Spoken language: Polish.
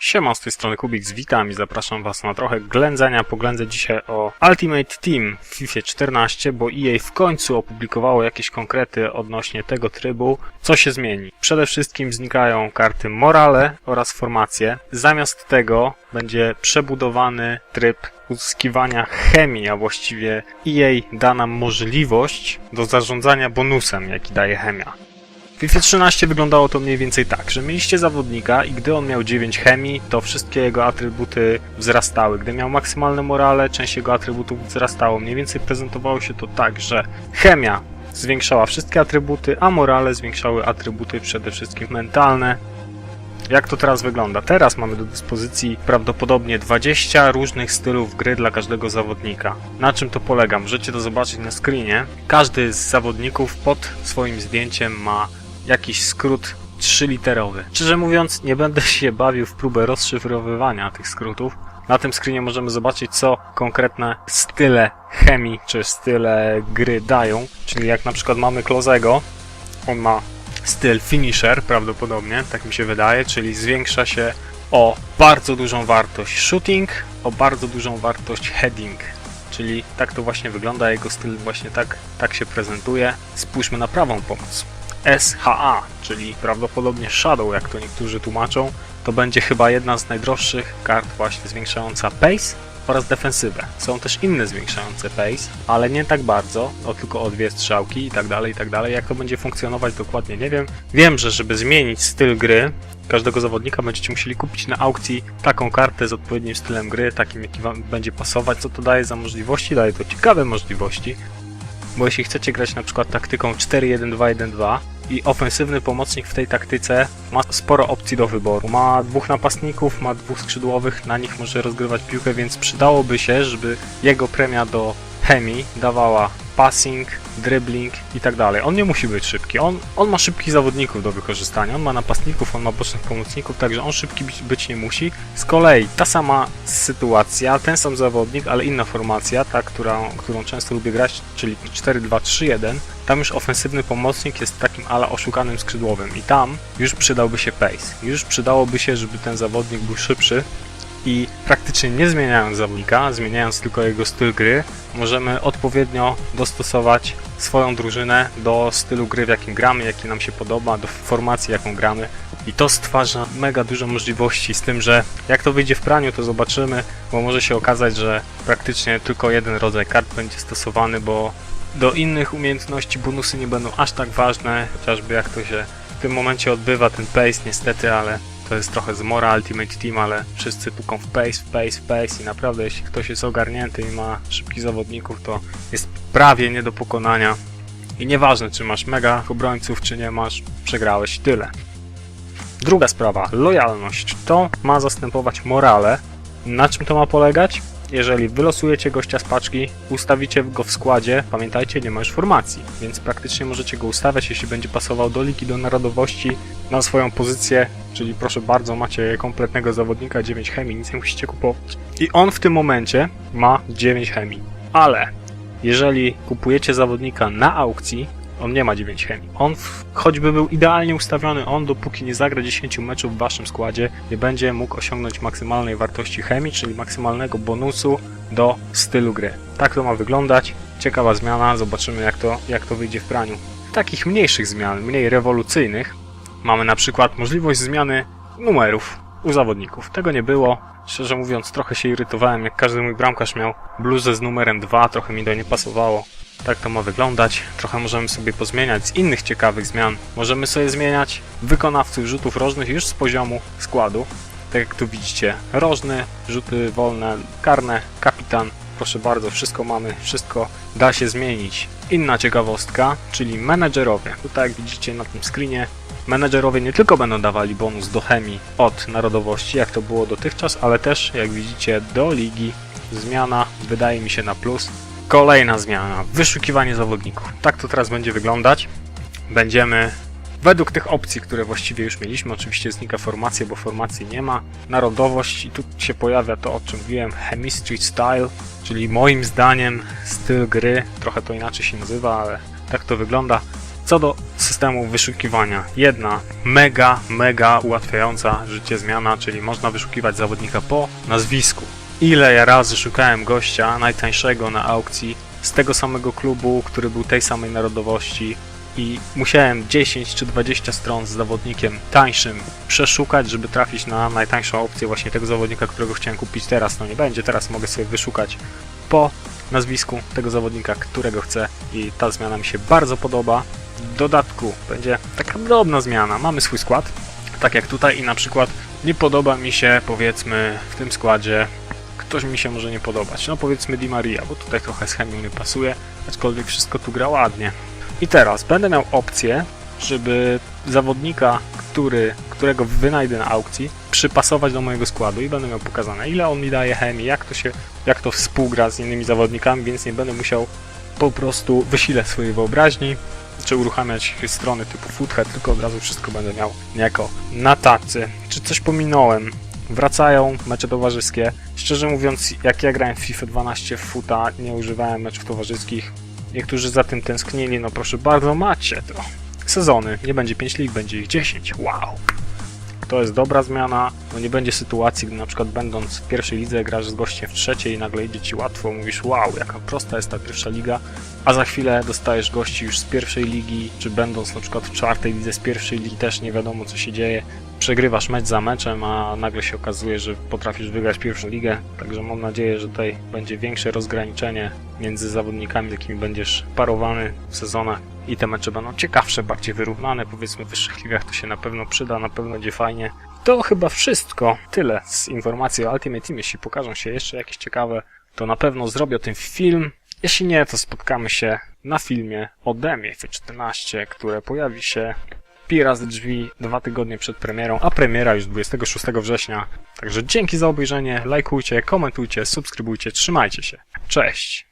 Siema, z tej strony Kubik, witam i zapraszam was na trochę ględzenia. Poględzę dzisiaj o Ultimate Team w FIFA 14, bo EA w końcu opublikowało jakieś konkrety odnośnie tego trybu, co się zmieni. Przede wszystkim znikają karty morale oraz formacje. Zamiast tego będzie przebudowany tryb uzyskiwania chemii, a właściwie EA da nam możliwość do zarządzania bonusem, jaki daje chemia. W FIFA 13 wyglądało to mniej więcej tak, że mieliście zawodnika i gdy on miał 9 chemii, to wszystkie jego atrybuty wzrastały. Gdy miał maksymalne morale, część jego atrybutów wzrastało. Mniej więcej prezentowało się to tak, że chemia zwiększała wszystkie atrybuty, a morale zwiększały atrybuty przede wszystkim mentalne. Jak to teraz wygląda? Teraz mamy do dyspozycji prawdopodobnie 20 różnych stylów gry dla każdego zawodnika. Na czym to polega? Możecie to zobaczyć na screenie. Każdy z zawodników pod swoim zdjęciem ma jakiś skrót trzyliterowy. Szczerze mówiąc, nie będę się bawił w próbę rozszyfrowywania tych skrótów. Na tym screenie możemy zobaczyć, co konkretne style chemii czy style gry dają. Czyli jak na przykład mamy Klozego, on ma styl finisher prawdopodobnie, tak mi się wydaje, czyli zwiększa się o bardzo dużą wartość shooting, o bardzo dużą wartość heading. Czyli tak to właśnie wygląda, jego styl właśnie tak, tak się prezentuje. Spójrzmy na prawą pomoc. SHA, czyli prawdopodobnie Shadow, jak to niektórzy tłumaczą, to będzie chyba jedna z najdroższych kart właśnie zwiększająca pace oraz defensywę. Są też inne zwiększające pace, ale nie tak bardzo, tylko o dwie strzałki i tak dalej, i tak dalej. Jak to będzie funkcjonować dokładnie nie wiem. Wiem, że żeby zmienić styl gry każdego zawodnika będziecie musieli kupić na aukcji taką kartę z odpowiednim stylem gry, takim jaki wam będzie pasować. Co to daje za możliwości? Daje to ciekawe możliwości, bo jeśli chcecie grać na przykład taktyką 4-1-2-1-2 i ofensywny pomocnik w tej taktyce ma sporo opcji do wyboru. Ma dwóch napastników, ma dwóch skrzydłowych, na nich może rozgrywać piłkę, więc przydałoby się, żeby jego premia do chemii dawała passing, dribbling i tak dalej. On nie musi być szybki. On, on ma szybkich zawodników do wykorzystania. On ma napastników, on ma bocznych pomocników, także on szybki być, być nie musi. Z kolei ta sama sytuacja, ten sam zawodnik, ale inna formacja, ta, która, którą często lubię grać, czyli 4-2-3-1, tam już ofensywny pomocnik jest takim ala oszukanym skrzydłowym i tam już przydałby się pace. Już przydałoby się, żeby ten zawodnik był szybszy, i praktycznie nie zmieniając zawodnika, zmieniając tylko jego styl gry, możemy odpowiednio dostosować swoją drużynę do stylu gry, w jakim gramy, jaki nam się podoba, do formacji, jaką gramy. I to stwarza mega dużo możliwości z tym, że jak to wyjdzie w praniu, to zobaczymy, bo może się okazać, że praktycznie tylko jeden rodzaj kart będzie stosowany, bo do innych umiejętności bonusy nie będą aż tak ważne, chociażby jak to się w tym momencie odbywa, ten pace niestety, ale to jest trochę zmora Ultimate Team, ale wszyscy puką w pace, w pace, w pace i naprawdę jeśli ktoś jest ogarnięty i ma szybkich zawodników, to jest prawie nie do pokonania. I nieważne, czy masz mega obrońców, czy nie masz, przegrałeś tyle. Druga sprawa, lojalność. To ma zastępować morale. Na czym to ma polegać? Jeżeli wylosujecie gościa z paczki, ustawicie go w składzie, pamiętajcie, nie ma już formacji, więc praktycznie możecie go ustawiać, jeśli będzie pasował do ligi, do narodowości, na swoją pozycję, czyli proszę bardzo, macie kompletnego zawodnika, 9 chemii, nic nie musicie kupować. I on w tym momencie ma 9 chemii. Ale jeżeli kupujecie zawodnika na aukcji, on nie ma 9 chemii. On choćby był idealnie ustawiony, on dopóki nie zagra 10 meczów w waszym składzie, nie będzie mógł osiągnąć maksymalnej wartości chemii, czyli maksymalnego bonusu do stylu gry. Tak to ma wyglądać. Ciekawa zmiana, zobaczymy jak to, jak to wyjdzie w praniu. Takich mniejszych zmian, mniej rewolucyjnych, mamy na przykład możliwość zmiany numerów u zawodników. Tego nie było. Szczerze mówiąc, trochę się irytowałem, jak każdy mój bramkarz miał bluzę z numerem 2, trochę mi to nie pasowało. Tak to ma wyglądać. Trochę możemy sobie pozmieniać z innych ciekawych zmian. Możemy sobie zmieniać wykonawców rzutów rożnych już z poziomu składu. Tak jak tu widzicie, rożny, rzuty wolne, karne, kapitan. Proszę bardzo, wszystko mamy, wszystko da się zmienić. Inna ciekawostka, czyli menedżerowie. Tutaj jak widzicie na tym screenie, menedżerowie nie tylko będą dawali bonus do chemii od narodowości, jak to było dotychczas, ale też, jak widzicie, do ligi. Zmiana wydaje mi się na plus. Kolejna zmiana. Wyszukiwanie zawodników. Tak to teraz będzie wyglądać. Będziemy według tych opcji, które właściwie już mieliśmy, oczywiście znika formacja, bo formacji nie ma. Narodowość i tu się pojawia to, o czym mówiłem, chemistry style, czyli moim zdaniem styl gry. Trochę to inaczej się nazywa, ale tak to wygląda. Co do systemu wyszukiwania. Jedna mega, mega ułatwiająca życie zmiana, czyli można wyszukiwać zawodnika po nazwisku. Ile ja razy szukałem gościa najtańszego na aukcji z tego samego klubu, który był tej samej narodowości i musiałem 10 czy 20 stron z zawodnikiem tańszym przeszukać, żeby trafić na najtańszą opcję właśnie tego zawodnika, którego chciałem kupić teraz. No nie będzie, teraz mogę sobie wyszukać po nazwisku tego zawodnika, którego chcę i ta zmiana mi się bardzo podoba. W dodatku będzie taka drobna zmiana. Mamy swój skład, tak jak tutaj i na przykład nie podoba mi się powiedzmy w tym składzie ktoś mi się może nie podobać. No powiedzmy Di Maria, bo tutaj trochę z chemią nie pasuje, aczkolwiek wszystko tu gra ładnie. I teraz będę miał opcję, żeby zawodnika, który, którego wynajdę na aukcji, przypasować do mojego składu i będę miał pokazane, ile on mi daje chemii, jak to się, jak to współgra z innymi zawodnikami, więc nie będę musiał po prostu wysilać swojej wyobraźni, czy uruchamiać strony typu Foodhead, tylko od razu wszystko będę miał niejako na tacy. Czy coś pominąłem? Wracają mecze towarzyskie. Szczerze mówiąc, jak ja grałem w FIFA 12 w Futa, nie używałem meczów towarzyskich. Niektórzy za tym tęsknili, no proszę bardzo, macie to. Sezony, nie będzie 5 lig, będzie ich 10. Wow! To jest dobra zmiana. No nie będzie sytuacji, gdy na przykład będąc w pierwszej lidze grasz z gościem w trzeciej i nagle idzie ci łatwo, mówisz wow, jaka prosta jest ta pierwsza liga, a za chwilę dostajesz gości już z pierwszej ligi, czy będąc na przykład w czwartej lidze z pierwszej ligi też nie wiadomo co się dzieje. Przegrywasz mecz za meczem, a nagle się okazuje, że potrafisz wygrać pierwszą ligę. Także mam nadzieję, że tutaj będzie większe rozgraniczenie między zawodnikami, z jakimi będziesz parowany w sezonach i te mecze będą ciekawsze, bardziej wyrównane. Powiedzmy w wyższych ligach to się na pewno przyda, na pewno będzie fajnie. To chyba wszystko. Tyle z informacji o Ultimate Team. Jeśli pokażą się jeszcze jakieś ciekawe, to na pewno zrobię o tym film. Jeśli nie, to spotkamy się na filmie ode mnie F14, które pojawi się pi razy drzwi dwa tygodnie przed premierą, a premiera już 26 września. Także dzięki za obejrzenie, lajkujcie, komentujcie, subskrybujcie, trzymajcie się. Cześć!